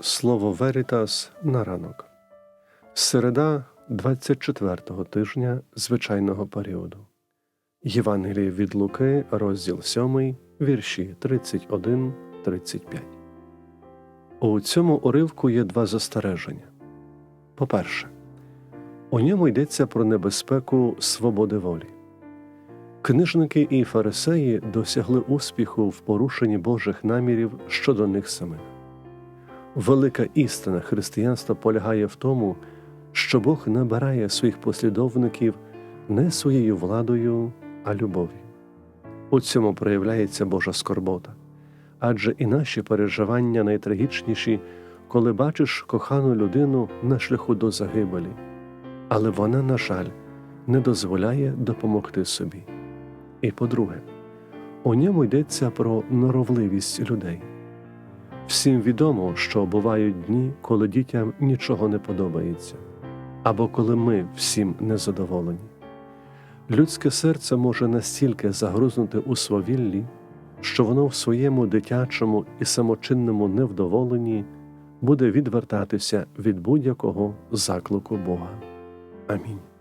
Слово Верітас на ранок. Середа 24-го тижня звичайного періоду. Євангеліє від Луки, розділ 7, вірші 31 35. У цьому уривку є два застереження. По-перше, у ньому йдеться про небезпеку свободи волі. Книжники і фарисеї досягли успіху в порушенні Божих намірів щодо них самих. Велика істина християнства полягає в тому, що Бог набирає своїх послідовників не своєю владою, а любов'ю. У цьому проявляється Божа скорбота, адже і наші переживання найтрагічніші, коли бачиш кохану людину на шляху до загибелі, але вона, на жаль, не дозволяє допомогти собі. І по-друге, у ньому йдеться про норовливість людей. Всім відомо, що бувають дні, коли дітям нічого не подобається, або коли ми всім незадоволені. Людське серце може настільки загрузнути у свавіллі, що воно в своєму дитячому і самочинному невдоволенні буде відвертатися від будь-якого заклику Бога. Амінь.